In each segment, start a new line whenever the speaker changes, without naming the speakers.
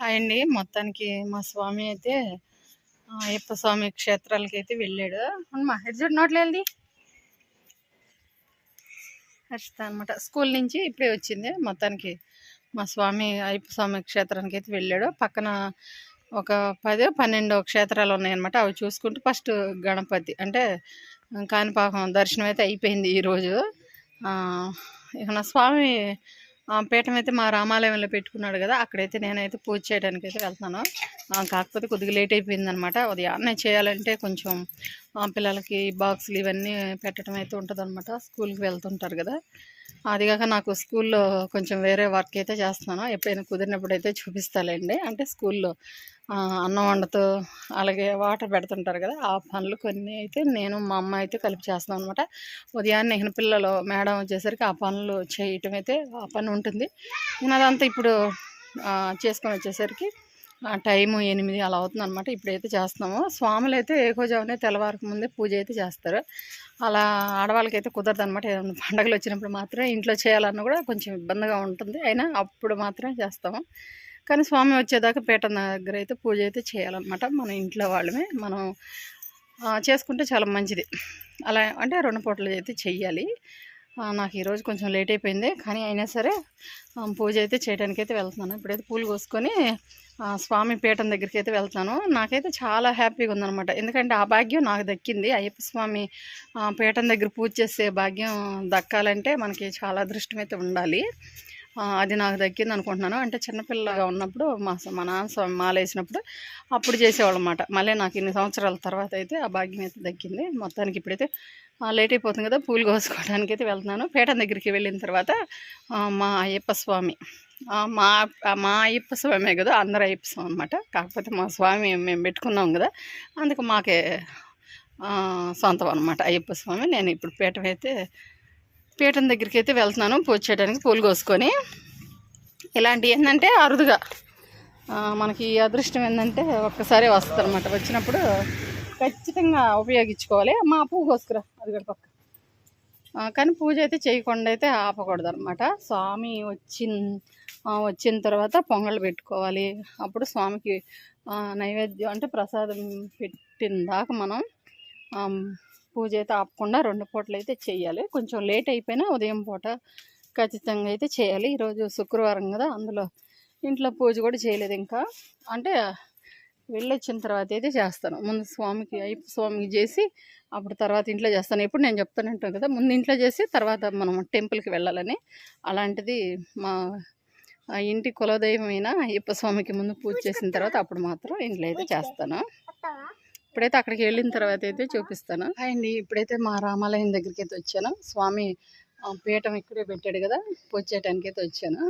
Hi అండి మొత్తానికి మా స్వామి అయితే అయ్యప్ప స్వామి క్షేత్రాలకి అయితే వెళ్ళాడు మా హెడ్జెట్ నోట్లు వెళ్ళి హర్షిత అనమాట స్కూల్ నుంచి ఇప్పుడే వచ్చింది. మొత్తానికి మా స్వామి అయ్యప్ప స్వామి క్షేత్రానికి అయితే వెళ్ళాడు. పక్కన ఒక పది పన్నెండు క్షేత్రాలు ఉన్నాయన్నమాట. అవి చూసుకుంటూ ఫస్ట్ గణపతి అంటే కాణిపాకం దర్శనం అయితే అయిపోయింది ఈరోజు. ఇక నా స్వామి పీఠం అయితే మా రామాలయంలో పెట్టుకున్నాడు కదా అక్కడైతే నేనైతే పూజ చేయడానికి అయితే వెళ్తున్నాను కాకపోతే కొద్దిగా లేట్ అయిపోయింది అనమాట ఉదయాన్నే చేయాలంటే కొంచెం పిల్లలకి బాక్సులు ఇవన్నీ పెట్టడం అయితే ఉంటుంది అనమాట స్కూల్కి వెళ్తుంటారు కదా. అదిగాక నాకు స్కూల్లో కొంచెం వేరే వర్క్ అయితే చేస్తున్నాను. ఎప్పుడైనా కుదిరినప్పుడు అయితే చూపిస్తాలేండి. అంటే స్కూల్లో అన్నం వండుతూ అలాగే వాటర్ పెడుతుంటారు కదా ఆ పనులు కొన్ని అయితే నేను మా అమ్మ అయితే కలిపి చేస్తాం అనమాట ఉదయాన్నే పిల్లలు మేడం వచ్చేసరికి ఆ పనులు చేయటం అయితే ఆ పని ఉంటుంది. నేను అదంతా ఇప్పుడు చేసుకొని వచ్చేసరికి టైం టైము ఎనిమిది అలా అవుతుంది అనమాట ఇప్పుడైతే చేస్తున్నాము. స్వాములు అయితే ఏకోజామునే తెల్లవారికి ముందే పూజ అయితే చేస్తారు. అలా ఆడవాళ్ళకైతే కుదరదు అనమాట ఏదైనా పండగలు వచ్చినప్పుడు మాత్రమే ఇంట్లో చేయాలన్నా కూడా కొంచెం ఇబ్బందిగా ఉంటుంది. అయినా అప్పుడు మాత్రమే చేస్తాము. కానీ స్వామి వచ్చేదాకా పీఠం దగ్గర అయితే పూజ అయితే చేయాలన్నమాట. మన ఇంట్లో వాళ్ళమే. మనం చేసుకుంటే చాలా మంచిది. అలా అంటే రెండు పూటలు అయితే చెయ్యాలి. నాకు ఈరోజు కొంచెం లేట్ అయిపోయింది. కానీ అయినా సరే పూజ అయితే చేయడానికి అయితే వెళ్తున్నాను. ఇప్పుడైతే పూలు కోసుకొని స్వామి పీఠం దగ్గరికి అయితే వెళ్తాను నాకైతే చాలా హ్యాపీగా ఉందనమాట ఎందుకంటే ఆ భాగ్యం నాకు దక్కింది. అయ్యప్ప స్వామి పీఠం దగ్గర పూజ చేసే భాగ్యం దక్కాలంటే మనకి చాలా అదృష్టం అయితే ఉండాలి. అది నాకు దక్కింది అనుకుంటున్నాను. అంటే చిన్నపిల్లగా ఉన్నప్పుడు మా స- మా నాన్న స్వామి మాలేసినప్పుడు అప్పుడు చేసేవాళ్ళు అనమాట మళ్ళీ నాకు ఇన్ని సంవత్సరాల తర్వాత అయితే ఆ భాగ్యం అయితే దక్కింది. మొత్తానికి ఇప్పుడైతే లేట్ అయిపోతుంది కదా పూలు కోసుకోవడానికి అయితే వెళ్తున్నాను. పీఠం దగ్గరికి వెళ్ళిన తర్వాత మా అయ్యప్ప స్వామి మా మా అయ్యప్ప స్వామే కదా అందరు అయ్యప్ప స్వామి అనమాట కాకపోతే మా స్వామి మేము పెట్టుకున్నాం కదా అందుకు మాకే సొంతం అనమాట అయ్యప్ప స్వామి. నేను ఇప్పుడు పీఠం అయితే పీఠం దగ్గరికి అయితే వెళ్తున్నాను పూజ చేయడానికి పూలు కోసుకొని. ఇలాంటివి ఏంటంటే అరుదుగా మనకి ఈ అదృష్టం ఏంటంటే ఒక్కసారి వస్తుంది అనమాట వచ్చినప్పుడు ఖచ్చితంగా ఉపయోగించుకోవాలి. మా పువ్వు కోసుకురా అది పక్క. కానీ పూజ అయితే చేయకుండా అయితే ఆపకూడదు అనమాట స్వామి వచ్చిన వచ్చిన తర్వాత పొంగల్ పెట్టుకోవాలి. అప్పుడు స్వామికి నైవేద్యం అంటే ప్రసాదం పెట్టిన దాకా మనం పూజ అయితే ఆపకుండా రెండు పూటలు అయితే చేయాలి. కొంచెం లేట్ అయిపోయినా ఉదయం పూట ఖచ్చితంగా అయితే చేయాలి. ఈరోజు శుక్రవారం కదా అందులో ఇంట్లో పూజ కూడా చేయలేదు ఇంకా. అంటే వెళ్ళొచ్చిన తర్వాత అయితే చేస్తాను. ముందు స్వామికి అయ్యప్ప స్వామికి చేసి అప్పుడు తర్వాత ఇంట్లో చేస్తాను. ఎప్పుడు నేను చెప్తాను ఉంటాను కదా ముందు ఇంట్లో చేసి తర్వాత మనం టెంపుల్కి వెళ్ళాలని. అలాంటిది మా ఇంటి కులదైవమైన అయ్యప్ప స్వామికి ముందు పూజ చేసిన తర్వాత అప్పుడు మాత్రం ఇంట్లో అయితే చేస్తాను. ఇప్పుడైతే అక్కడికి వెళ్ళిన తర్వాత అయితే చూపిస్తాను. అండి. ఇప్పుడైతే మా రామాలయం దగ్గరికి అయితే వచ్చాను. స్వామి పీఠం ఇక్కడే పెట్టాడు కదా పూజ చేయడానికి అయితే వచ్చాను.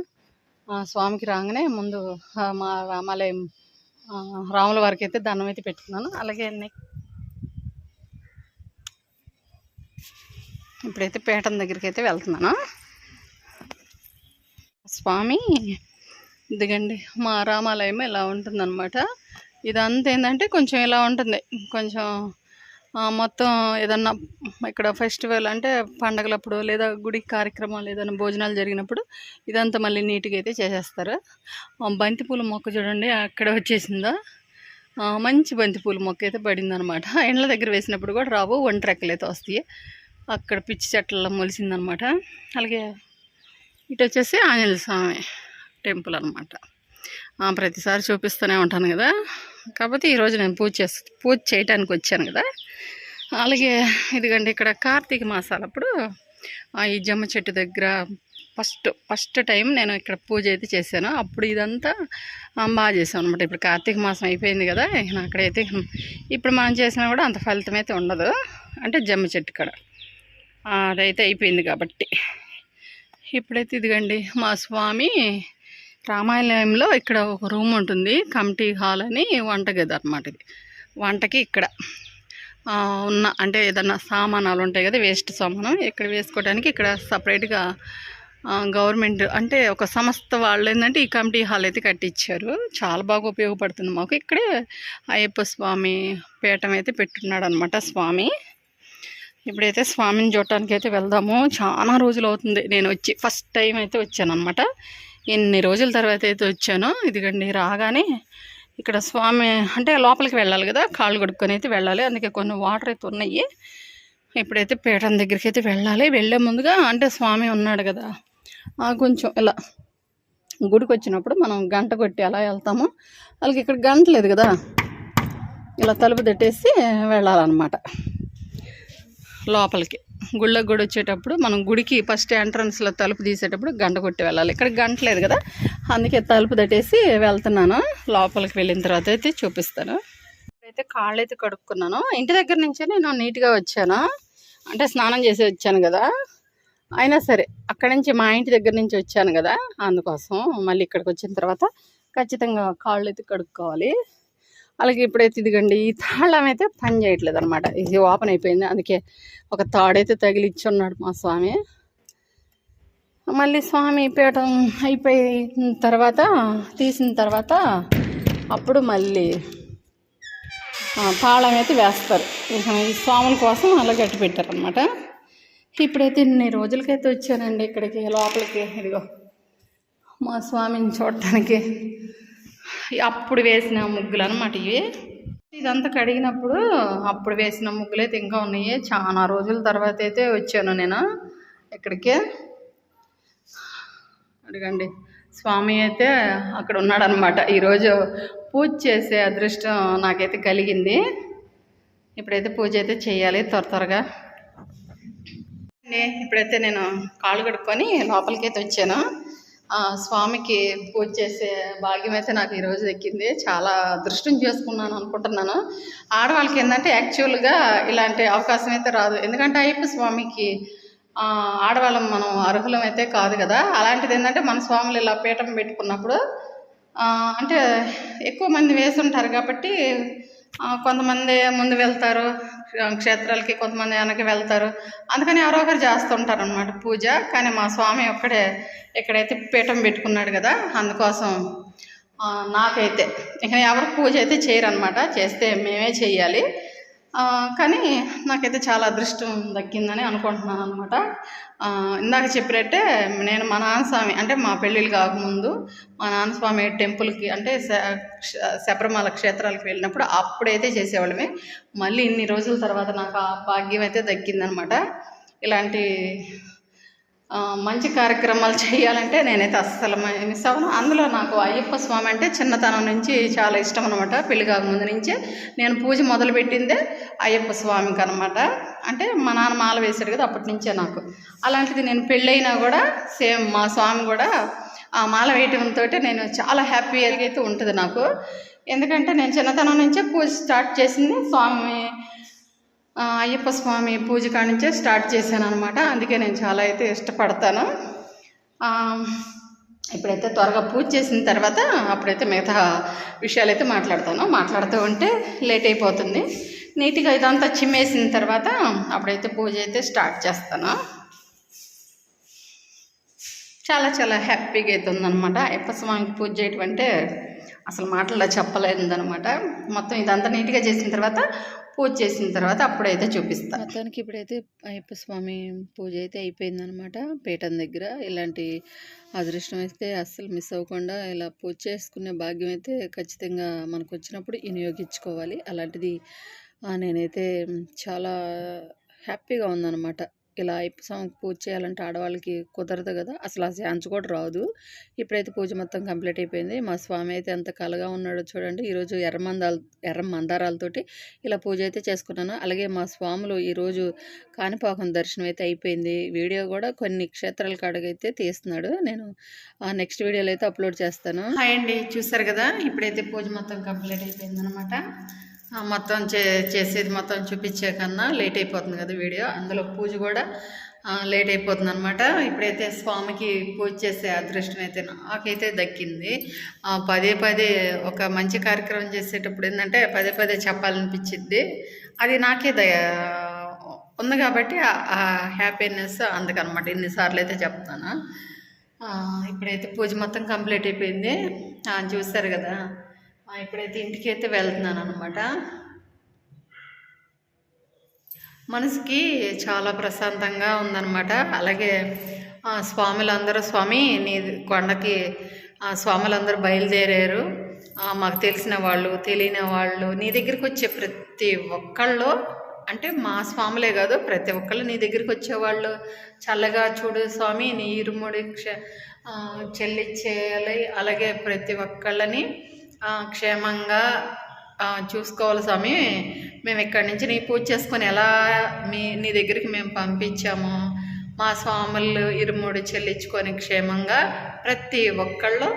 స్వామికి రాగానే ముందు మా రామాలయం రాముల వారికి అయితే దండం అయితే పెట్టుకున్నాను. అలాగే నెక్ ఇప్పుడైతే పీఠం దగ్గరికి అయితే వెళ్తున్నాను. స్వామి ఇదిగండి మా రామాలయం ఇలా ఉంటుందన్నమాట. ఇదంతా ఏంటంటే కొంచెం ఇలా ఉంటుంది. కొంచెం మొత్తం ఏదన్నా ఇక్కడ ఫెస్టివల్ అంటే పండగలప్పుడు లేదా గుడి కార్యక్రమాలు ఏదైనా భోజనాలు జరిగినప్పుడు ఇదంతా మళ్ళీ నీట్గా అయితే చేసేస్తారు. బంతిపూల మొక్క చూడండి అక్కడ వచ్చేసిందా? మంచి బంతిపూల మొక్క అయితే పడిందనమాట. ఎండ్ల దగ్గర వేసినప్పుడు కూడా రావు ఒంటరెక్కలు అయితే వస్తాయి. అక్కడ పిచ్చి చెట్లలో మొలిసిందనమాట. అలాగే ఇటు వచ్చేసి ఆంజనేయ స్వామి టెంపుల్ అనమాట. ప్రతిసారి చూపిస్తూనే ఉంటాను కదా. కాకపోతే ఈరోజు నేను పూజ చేసు పూజ చేయడానికి వచ్చాను కదా. అలాగే ఇదిగండి ఇక్కడ కార్తీక మాసాలప్పుడు ఈ జమ్మ చెట్టు దగ్గర ఫస్ట్ ఫస్ట్ టైం నేను ఇక్కడ పూజ అయితే చేశాను. అప్పుడు ఇదంతా బాగా చేసాం అనమాట ఇప్పుడు కార్తీక మాసం అయిపోయింది కదా ఇక అక్కడైతే ఇప్పుడు మనం చేసినా కూడా అంత ఫలితం అయితే ఉండదు. అంటే జమ్మ చెట్టు కాడ. అదైతే అయిపోయింది కాబట్టి. ఇప్పుడైతే ఇదిగండి మా స్వామి రామాలయంలో ఇక్కడ ఒక రూమ్ ఉంటుంది. కమిటీ హాల్ అని వంటగది అనమాట ఇది. వంటకి ఇక్కడ ఉన్న అంటే ఏదన్నా సామానాలు ఉంటాయి కదా వేస్ట్ సామానం ఇక్కడ వేసుకోవడానికి ఇక్కడ సపరేట్గా గవర్నమెంట్ అంటే ఒక సంస్థ వాళ్ళు ఏంటంటే ఈ కమిటీ హాల్ అయితే కట్టించారు చాలా బాగా ఉపయోగపడుతుంది మాకు. ఇక్కడే అయ్యప్ప స్వామి పీఠం అయితే పెట్టున్నాడు అనమాట స్వామి. ఇప్పుడైతే స్వామిని చూడటానికి అయితే వెళ్దాము. చాలా రోజులు అవుతుంది. నేను వచ్చి ఫస్ట్ టైం అయితే వచ్చాను అనమాట ఎన్ని రోజుల తర్వాత అయితే వచ్చానో ఇదిగండి రాగానే ఇక్కడ స్వామి అంటే లోపలికి వెళ్ళాలి కదా కాళ్ళు కొడుక్కొని అయితే వెళ్ళాలి. అందుకే కొన్ని వాటర్ అయితే ఉన్నాయి. ఇప్పుడైతే పీఠం దగ్గరికి అయితే వెళ్ళాలి. వెళ్ళే ముందుగా అంటే స్వామి ఉన్నాడు కదా కొంచెం ఇలా గుడికి వచ్చినప్పుడు మనం గంట కొట్టి అలా వెళ్తాము. వాళ్ళకి ఇక్కడ గంట లేదు కదా ఇలా తలుపు తట్టేసి వెళ్ళాలన్నమాట లోపలికి. గుళ్ళకి గుడి వచ్చేటప్పుడు మనం గుడికి ఫస్ట్ ఎంట్రన్స్లో తలుపు తీసేటప్పుడు గంట కొట్టి వెళ్ళాలి. ఇక్కడ గంట లేదు కదా? అందుకే తలుపు తట్టేసి వెళ్తున్నాను. లోపలికి వెళ్ళిన తర్వాత అయితే చూపిస్తాను. అయితే కాళ్ళు అయితే కడుక్కున్నాను. ఇంటి దగ్గర నుంచే నేను నీట్గా వచ్చాను. అంటే స్నానం చేసి వచ్చాను కదా? అయినా సరే అక్కడి నుంచి మా ఇంటి దగ్గర నుంచి వచ్చాను కదా? అందుకోసం మళ్ళీ ఇక్కడికి వచ్చిన తర్వాత ఖచ్చితంగా కాళ్ళు అయితే కడుక్కోవాలి. అలాగే ఇప్పుడైతే ఇదిగండి ఈ తాళం అయితే పని చేయట్లేదు అనమాట ఇది ఓపెన్ అయిపోయింది. అందుకే ఒక తాడైతే తగిలిచ్చి ఉన్నాడు మా స్వామి. మళ్ళీ స్వామి పీఠం అయిపోయిన తర్వాత తీసిన తర్వాత అప్పుడు మళ్ళీ తాళం అయితే వేస్తారు. ఈ స్వాముల కోసం అలా గట్టి పెట్టారనమాట ఇప్పుడైతే ఇన్ని రోజులకైతే వచ్చానండి ఇక్కడికి లోపలికి. ఇదిగో మా స్వామిని చూడటానికి అప్పుడు వేసిన ముగ్గులు అనమాట ఇవి. ఇదంతా కడిగినప్పుడు అప్పుడు వేసిన ముగ్గులు అయితే ఇంకా ఉన్నాయి. చాలా రోజుల తర్వాత అయితే వచ్చాను నేను ఇక్కడికి. అడగండి. స్వామి అయితే అక్కడ ఉన్నాడనమాట ఈరోజు పూజ చేసే అదృష్టం నాకైతే కలిగింది. ఇప్పుడైతే పూజ అయితే చేయాలి త్వర త్వరగా. ఇప్పుడైతే నేను కాళ్ళు కడుక్కొని లోపలికైతే వచ్చాను. స్వామికి పూజ చేసే భాగ్యం అయితే నాకు ఈరోజు దక్కింది. చాలా అదృష్టం చేసుకున్నాను అనుకుంటున్నాను. ఆడవాళ్ళకి ఏంటంటే యాక్చువల్గా ఇలాంటి అవకాశం అయితే రాదు. ఎందుకంటే అయ్యప్ప స్వామికి ఆడవాళ్ళం మనం అర్హులం అయితే కాదు కదా. అలాంటిది ఏంటంటే మన స్వాములు ఇలా పీఠం పెట్టుకున్నప్పుడు అంటే ఎక్కువ మంది వేసి ఉంటారు కాబట్టి కొంతమంది ముందు వెళ్తారు. క్షేత్రాలకి కొంతమంది వెనక్కి వెళ్తారు. అందుకని ఎవరో ఒకరు చేస్తుంటారు అనమాట పూజ. కానీ మా స్వామి ఒక్కడే ఎక్కడైతే పీఠం పెట్టుకున్నాడు కదా అందుకోసం నాకైతే. ఇక ఎవరు పూజ అయితే చేయరు అనమాట చేస్తే మేమే చేయాలి. కానీ నాకైతే చాలా అదృష్టం దక్కిందని అనుకుంటున్నాను అనమాట ఇందాక చెప్పినట్టే నేను మా నాన్నస్వామి అంటే మా పెళ్ళిళ్ళు కాకముందు మా నాన్నస్వామి టెంపుల్కి అంటే శబరిమల క్షేత్రాలకు వెళ్ళినప్పుడు అప్పుడైతే చేసేవాళ్ళమే. మళ్ళీ ఇన్ని రోజుల తర్వాత నాకు ఆ భాగ్యం అయితే దక్కిందనమాట ఇలాంటి మంచి కార్యక్రమాలు చేయాలంటే నేనైతే అస్సలు మిస్ అవ్వను. అందులో నాకు అయ్యప్ప స్వామి అంటే చిన్నతనం నుంచి చాలా ఇష్టం అనమాట పెళ్ళి కాకముందు నుంచే. నేను పూజ మొదలుపెట్టిందే అయ్యప్ప స్వామికి అనమాట అంటే మా నాన్న మాల వేశాడు కదా అప్పటి నుంచే నాకు. అలాంటిది నేను పెళ్ళైనా కూడా సేమ్ మా స్వామి కూడా ఆ మాల వేయటంతో నేను చాలా హ్యాపీగా అయితే ఉంటుంది నాకు. ఎందుకంటే నేను చిన్నతనం నుంచే పూజ స్టార్ట్ చేసింది స్వామి అయ్యప్ప స్వామి పూజ కానించే నుంచే స్టార్ట్ చేశాను అనమాట అందుకే నేను చాలా అయితే ఇష్టపడతాను. ఇప్పుడైతే త్వరగా పూజ చేసిన తర్వాత అప్పుడైతే మిగతా విషయాలు అయితే మాట్లాడతాను. మాట్లాడుతూ ఉంటే లేట్ అయిపోతుంది. నీట్గా ఇదంతా చిమ్మేసిన తర్వాత అప్పుడైతే పూజ అయితే స్టార్ట్ చేస్తాను. చాలా చాలా హ్యాపీగా అయితే ఉందన్నమాట. అయ్యప్ప స్వామికి పూజ చేయటం అంటే అసలు మాటల్లో చెప్పలేదనమాట మొత్తం ఇదంతా నీట్గా చేసిన తర్వాత పూజ చేసిన తర్వాత అప్పుడైతే చూపిస్తాను మొత్తానికి ఇప్పుడైతే అయ్యప్ప స్వామి పూజ అయితే అయిపోయిందనమాట. పీఠం దగ్గర ఇలాంటి అదృష్టం అయితే అస్సలు మిస్ అవ్వకుండా ఇలా పూజ చేసుకునే భాగ్యం అయితే ఖచ్చితంగా మనకు వచ్చినప్పుడు వినియోగించుకోవాలి. అలాంటిది నేనైతే చాలా హ్యాపీగా ఉందన్నమాట ఇలా అయ్యప్ప పూజ చేయాలంటే ఆడవాళ్ళకి కుదరదు కదా అసలు ఆ ఛాన్స్ కూడా రాదు. ఇప్పుడైతే పూజ మొత్తం కంప్లీట్ అయిపోయింది. మా స్వామి అయితే ఎంత కలగా ఉన్నాడో చూడండి. ఈరోజు ఎర్ర మందాల ఎర్ర మందారాలతోటి ఇలా పూజ అయితే చేసుకున్నాను. అలాగే మా స్వాములు ఈరోజు కాణిపాకం దర్శనం అయితే అయిపోయింది. వీడియో కూడా కొన్ని క్షేత్రాల కాడకైతే తీస్తున్నాడు. నేను ఆ నెక్స్ట్ వీడియోలో అయితే అప్లోడ్ చేస్తాను. హాయ్ అండి. చూసారు కదా ఇప్పుడైతే పూజ మొత్తం కంప్లీట్ అయిపోయింది అనమాట మొత్తం చే చేసేది మొత్తం చూపించే కన్నా లేట్ అయిపోతుంది కదా వీడియో. అందులో పూజ కూడా లేట్ అయిపోతుంది అనమాట ఇప్పుడైతే స్వామికి పూజ చేసే అదృష్టం అయితే నాకైతే దక్కింది. పదే పదే ఒక మంచి కార్యక్రమం చేసేటప్పుడు ఏంటంటే పదే పదే చెప్పాలనిపించింది అది నాకే ద ఉంది కాబట్టి ఆ- హ్యాపీనెస్ అందుకనమాట. ఇన్నిసార్లు అయితే చెప్తాను. ఇప్పుడైతే పూజ మొత్తం కంప్లీట్ అయిపోయింది. చూశారు చూస్తారు కదా. ఇప్పుడైతే ఇంటికి అయితే వెళ్తున్నాను అనమాట మనసుకి చాలా ప్రశాంతంగా ఉందన్నమాట. అలాగే స్వాములందరూ స్వామి నీ కొండకి స్వాములందరూ బయలుదేరారు. మాకు తెలిసిన వాళ్ళు తెలియని వాళ్ళు నీ దగ్గరికి వచ్చే ప్రతి ఒక్కళ్ళు అంటే మా స్వాములే కాదు ప్రతి ఒక్కళ్ళు నీ దగ్గరికి వచ్చేవాళ్ళు. చల్లగా చూడు స్వామి నీ ఇరుముడి క్ష చెల్లించేయాలి అలాగే ప్రతి ఒక్కళ్ళని క్షేమంగా చూసుకోవాలి స్వామి. మేము ఇక్కడి నుంచి నీ పూజ చేసుకొని ఎలా మీ నీ దగ్గరికి మేము పంపించాము మా స్వాములు ఇరుముడు చెల్లించుకొని క్షేమంగా ప్రతి ఒక్కళ్ళు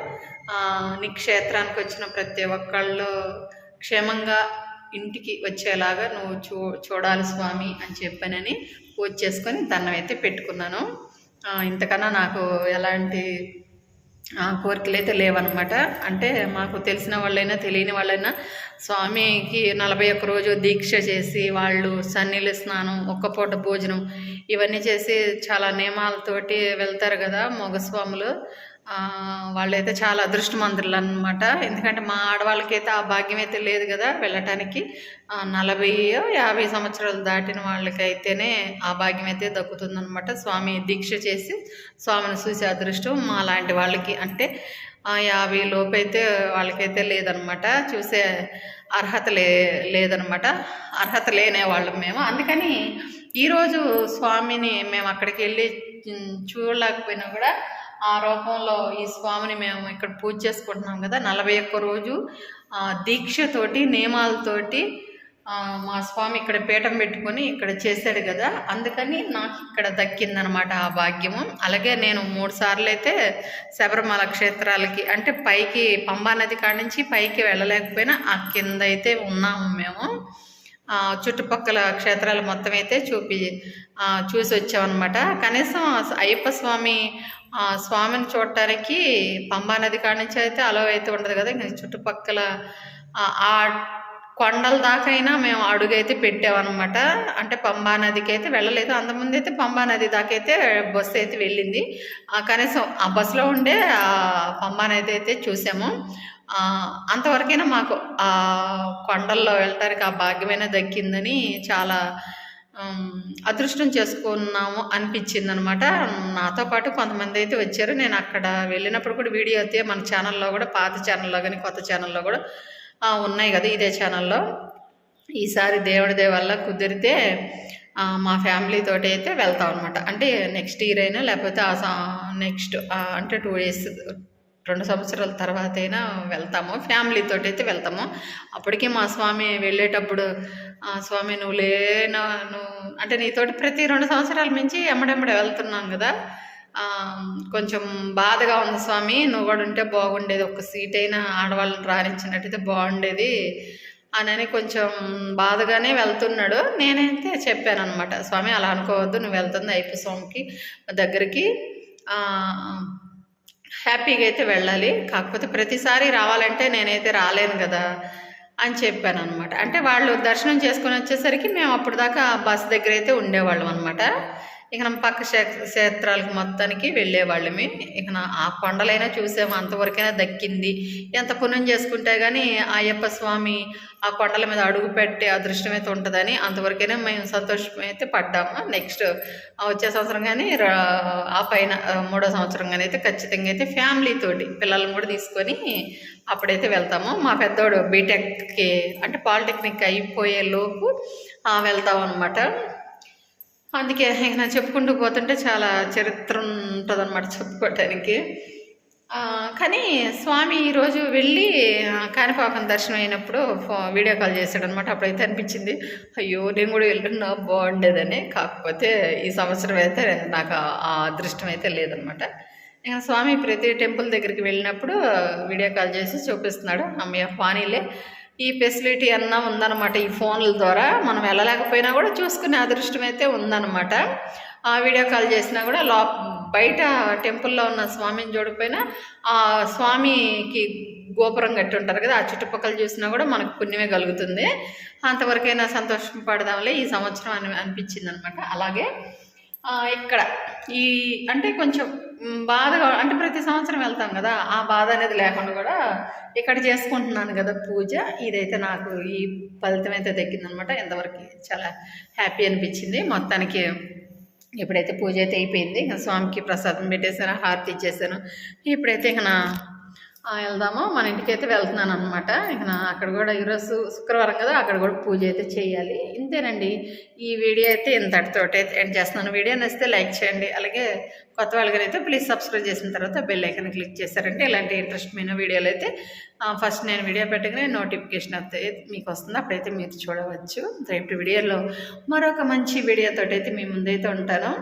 నీ క్షేత్రానికి వచ్చిన ప్రతి ఒక్కళ్ళు క్షేమంగా ఇంటికి వచ్చేలాగా నువ్వు చూ చూడాలి స్వామి అని చెప్పానని పూజ చేసుకొని దండం అయితే పెట్టుకున్నాను. ఇంతకన్నా నాకు ఎలాంటి కోరికలు అయితే లేవన్నమాట. అంటే మాకు తెలిసిన వాళ్ళైనా తెలియని వాళ్ళైనా స్వామికి నలభై ఒక్క రోజు దీక్ష చేసి వాళ్ళు సన్నీళ్ళ స్నానం ఒక్క పూట భోజనం ఇవన్నీ చేసి చాలా నియమాలతోటి వెళ్తారు కదా మగస్వాములు. వాళ్ళైతే చాలా అదృష్టమంతులు అనమాట ఎందుకంటే మా ఆడవాళ్ళకైతే ఆ భాగ్యం అయితే లేదు కదా వెళ్ళటానికి. నలభై యాభై సంవత్సరాలు దాటిన వాళ్ళకైతేనే ఆ భాగ్యం అయితే దక్కుతుందనమాట స్వామి దీక్ష చేసి స్వామిని చూసే అదృష్టం మా లాంటి వాళ్ళకి. అంటే యాభై లోపు అయితే వాళ్ళకైతే లేదనమాట చూసే అర్హత లే లేదనమాట అర్హత లేనే వాళ్ళం మేము. అందుకని ఈరోజు స్వామిని మేము అక్కడికి వెళ్ళి చూడలేకపోయినా కూడా ఆ రూపంలో ఈ స్వామిని మేము ఇక్కడ పూజ చేసుకుంటున్నాం కదా. నలభై ఒక్క రోజు దీక్షతోటి నియమాలతోటి మా స్వామి ఇక్కడ పీఠం పెట్టుకొని ఇక్కడ చేశాడు కదా. అందుకని నాకు ఇక్కడ దక్కిందనమాట ఆ భాగ్యము. అలాగే నేను మూడు సార్లు అయితే శబరిమల క్షేత్రాలకి అంటే పైకి పంబా నది కాడ నుంచి పైకి వెళ్ళలేకపోయినా ఆ కింద అయితే ఉన్నాము మేము. చుట్టుపక్కల క్షేత్రాలు మొత్తం అయితే చూపి చూసి వచ్చామన్నమాట కనీసం అయ్యప్ప స్వామి ఆ, స్వామిని చూడటానికి పంబా నది కాడ నుంచి అయితే అలవ్ అయితే ఉండదు కదా. ఇంకా చుట్టుపక్కల ఆ, కొండల దాకైనా మేము అడుగైతే పెట్టామన్నమాట అంటే పంబా నదికి అయితే వెళ్ళలేదు. అంతకుముందు అయితే పంబా నది దాకైతే బస్సు అయితే వెళ్ళింది. కనీసం ఆ బస్సులో ఉండే ఆ పంబా నది అయితే చూసాము. అంతవరకైనా మాకు ఆ కొండల్లో వెళ్ళటానికి ఆ భాగ్యమైన దక్కిందని చాలా అదృష్టం చేసుకున్నాము అనిపించింది అనమాట నాతో పాటు కొంతమంది అయితే వచ్చారు. నేను అక్కడ వెళ్ళినప్పుడు కూడా వీడియో అయితే మన ఛానల్లో కూడా పాత ఛానల్లో కానీ కొత్త ఛానల్లో కూడా ఉన్నాయి కదా ఇదే ఛానల్లో. ఈసారి దేవుడి దయ వల్ల కుదిరితే మా ఫ్యామిలీ తోటి అయితే వెళ్తాం అనమాట అంటే నెక్స్ట్ ఇయర్ అయినా లేకపోతే ఆ నెక్స్ట్ అంటే టూ డేస్ రెండు సంవత్సరాల తర్వాత అయినా వెళ్తాము. ఫ్యామిలీ అయితే వెళ్తాము. అప్పటికి మా స్వామి వెళ్ళేటప్పుడు స్వామి నువ్వు లేనా నువ్వు అంటే నీతోటి ప్రతి రెండు సంవత్సరాల మించి ఎమ్మడెమ్మడ వెళ్తున్నాం కదా. కొంచెం బాధగా ఉంది స్వామి. నువ్వు కూడా ఉంటే బాగుండేది. ఒక సీట్ అయినా ఆడవాళ్ళని రాణించినట్టయితే బాగుండేది అని కొంచెం బాధగానే వెళ్తున్నాడు. నేనైతే చెప్పాను అనమాట స్వామి అలా అనుకోవద్దు. నువ్వు వెళ్తుంది అయిపో స్వామికి దగ్గరికి. హ్యాపీగా అయితే వెళ్ళాలి. కాకపోతే ప్రతిసారి రావాలంటే నేనైతే రాలేను కదా అని చెప్పాను అనమాట అంటే వాళ్ళు దర్శనం చేసుకొని వచ్చేసరికి మేము అప్పుడు దాకా బస్ దగ్గర అయితే ఉండేవాళ్ళం అనమాట ఇక నా పక్క క్షే- క్షేత్రాలకు మొత్తానికి వెళ్ళేవాళ్ళమే. ఇక నా ఆ కొండలైనా చూసాము అంతవరకైనా దక్కింది. ఎంత పుణ్యం చేసుకుంటే కానీ అయ్యప్ప స్వామి ఆ కొండల మీద అడుగు పెట్టే అదృష్టం అయితే ఉంటుందని అంతవరకైనా మేము సంతోషం అయితే పడ్డాము. నెక్స్ట్ వచ్చే సంవత్సరం కానీ ఆ పైన మూడో సంవత్సరం కానీ అయితే ఖచ్చితంగా అయితే ఫ్యామిలీ తోటి పిల్లల్ని కూడా తీసుకొని అప్పుడైతే వెళ్తాము. మా పెద్దోడు బీటెక్కి అంటే పాలిటెక్నిక్ అయిపోయే లోపు వెళ్తాం అనమాట అందుకే ఇంక నేను చెప్పుకుంటూ పోతుంటే చాలా చరిత్ర ఉంటుంది అనమాట చెప్పుకోవటానికి కానీ స్వామి ఈరోజు వెళ్ళి ఆ, కాణిపాకం దర్శనం అయినప్పుడు ఫో- వీడియో కాల్ చేశాడు అనమాట అప్పుడైతే అనిపించింది అయ్యో నేను కూడా వెళ్ళున్నా బాగుండేదని. కాకపోతే ఈ సంవత్సరం అయితే నాకు ఆ- ఆ అదృష్టం అయితే లేదనమాట ఇంకా స్వామి ప్రతి టెంపుల్ దగ్గరికి వెళ్ళినప్పుడు వీడియో కాల్ చేసి చూపిస్తున్నాడు. అమ్మయ్య ఫానీలే ఈ ఫెసిలిటీ అన్నా ఉందన్నమాట ఈ ఫోన్ల ద్వారా. మనం వెళ్ళలేకపోయినా కూడా చూసుకునే అదృష్టం అయితే ఉందన్నమాట. ఆ వీడియో కాల్ చేసినా కూడా లో బయట టెంపుల్లో ఉన్న స్వామిని చూడకపోయినా ఆ స్వామికి గోపురం కట్టి ఉంటారు కదా ఆ చుట్టుపక్కల చూసినా కూడా మనకు పుణ్యమే కలుగుతుంది. అంతవరకైనా సంతోషం పడదాంలే ఈ సంవత్సరం అని అనిపించింది అనమాట అలాగే ఇక్కడ ఈ అంటే కొంచెం బాధగా అంటే ప్రతి సంవత్సరం వెళ్తాం కదా ఆ బాధ అనేది లేకుండా కూడా ఇక్కడ చేసుకుంటున్నాను కదా పూజ. ఇదైతే నాకు ఈ ఫలితం అయితే దక్కిందనమాట. ఇంతవరకు చాలా హ్యాపీ అనిపించింది. మొత్తానికి ఇప్పుడైతే పూజ అయితే అయిపోయింది. ఇంకా స్వామికి ప్రసాదం పెట్టేశాను హారతి ఇచ్చేసాను ఇప్పుడైతే ఇక నా వెళ్దాము మన ఇంటికి అయితే వెళ్తున్నాను అనమాట ఇక అక్కడ కూడా ఈరోజు శుక్రవారం కదా అక్కడ కూడా పూజ అయితే చేయాలి. ఇంతేనండి. ఈ వీడియో అయితే ఇంతటితోటి అయితే ఎండ్ చేస్తున్నాను. వీడియో నచ్చితే లైక్ చేయండి. అలాగే కొత్త వాళ్ళకైతే ప్లీజ్ సబ్స్క్రైబ్ చేసిన తర్వాత బెల్ ఐకన్ క్లిక్ చేశారంటే ఇలాంటి ఇంట్రెస్ట్మైన వీడియోలు అయితే ఫస్ట్ నేను వీడియో పెట్టగానే నోటిఫికేషన్ అయితే మీకు వస్తుంది. అప్పుడైతే మీరు చూడవచ్చు. రేపు వీడియోలో మరొక మంచి వీడియోతో అయితే మీ ముందైతే ఉంటాను.